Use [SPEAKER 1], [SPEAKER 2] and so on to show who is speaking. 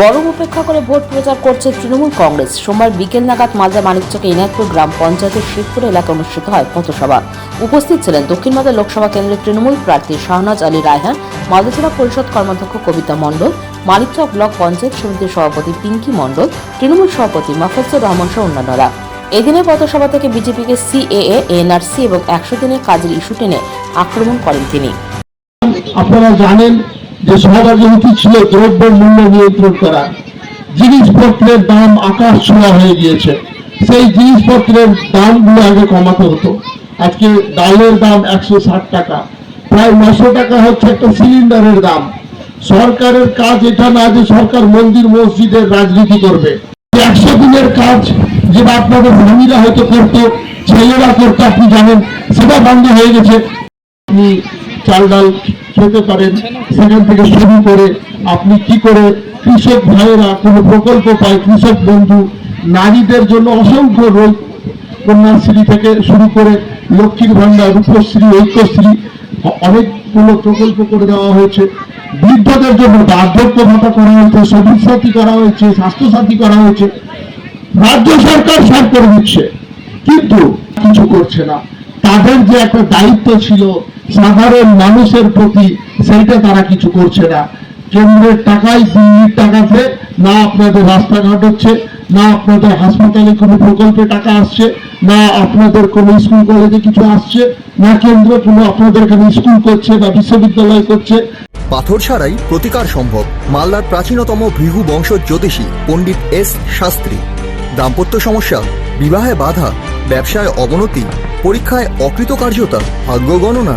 [SPEAKER 1] গরম উপেক্ষা করে ভোট প্রচার করছে তৃণমূল কংগ্রেস। সোমবার বিকেল নাগাদ মালদা মানিকচকে ইনায়তপুর গ্রাম পঞ্চায়েতের শিবপুর এলাকায় অনুষ্ঠিত হয় পথসভা। উপস্থিত ছিলেন দক্ষিণ মালদা লোকসভা কেন্দ্রের তৃণমূল প্রার্থী শাহনাজ আলী রায়হান, মালদা জেলা পরিষদ কর্মাধ্যক্ষ কবিতা মণ্ডল, মানিকচক ব্লক পঞ্চায়েত সমিতির সভাপতি পিঙ্কি মণ্ডল, তৃণমূল সভাপতি মাফাজুর রহমান সহ অন্যান্যরা। এদিনের পথসভা থেকে বিজেপিকে সিএএ, এনআরসি এবং একশো দিনের কাজের ইস্যু টেনে আক্রমণ করেন তিনি।
[SPEAKER 2] আপনারা জানেন যে উচিত ছিল দ্রব্য মূল্য নিয়ন্ত্রণ করা, জিনিসপত্রের দাম আকাশ ছোঁয়া হয়ে গিয়েছে। সেই জিনিসপত্রের দামগুলো আগে কমাতে হতো। আজকে ডালের দাম একশো ষাট টাকা, প্রায় নশো টাকা হচ্ছে একটা সিলিন্ডারের দাম। সরকারের কাজ এটা না যে সরকার মন্দির মসজিদের রাজনীতি করবে। একশো দিনের কাজ যেটা আপনাদের স্বামীরা হয়তো করতো, ছেলেরা করতো, আপনি জানেন, সেটা বন্ধ হয়ে গেছে। আপনি চাল ডাল খেতে পারেন, সেখান থেকে শুরু করে আপনি কি করে কৃষক ভাইয়েরা কোনো প্রকল্প পায়, কৃষক বন্ধু, নারীদের জন্য অসংখ্য রোগ কন্যাশ্রী থেকে শুরু করে লক্ষ্মীর ভান্ডার রূপশ্রী, ঐক্যশ্রী, অনেকগুলো প্রকল্প করে দেওয়া হয়েছে। বৃদ্ধদের জন্য বার্ধক্য ভাতা করা হয়েছে সবুজ সাথী করা হয়েছে, স্বাস্থ্য সাথী করা হয়েছে। রাজ্য সরকার সব করে দিচ্ছে, কিন্তু কিছু করছে না। তাদের যে একটা দায়িত্ব ছিল সাধারণ মানুষের প্রতি সেইটা তারা কিছু করছে না। কেন্দ্রের টাকায় দিল্লির টাকাতে না আপনাদের রাস্তাঘাট হচ্ছে, না আপনাদের হাসপাতালে কোনো প্রকল্পে টাকা আসছে, না আপনাদের কোনো স্কুল কলেজে কিছু আসছে, না কেন্দ্র কোনো আপনাদের এখানে স্কুল করছে বা বিশ্ববিদ্যালয় করছে।
[SPEAKER 3] পাথর ছাড়াই প্রতিকার সম্ভব, মালদার প্রাচীনতম ভৃহু বংশ জ্যোতিষী পণ্ডিত এস শাস্ত্রী। দাম্পত্য সমস্যা, বিবাহে বাধা, ব্যবসায় অবনতি, পরীক্ষায় অকৃতকার্যতা, ভাগ্য গণনা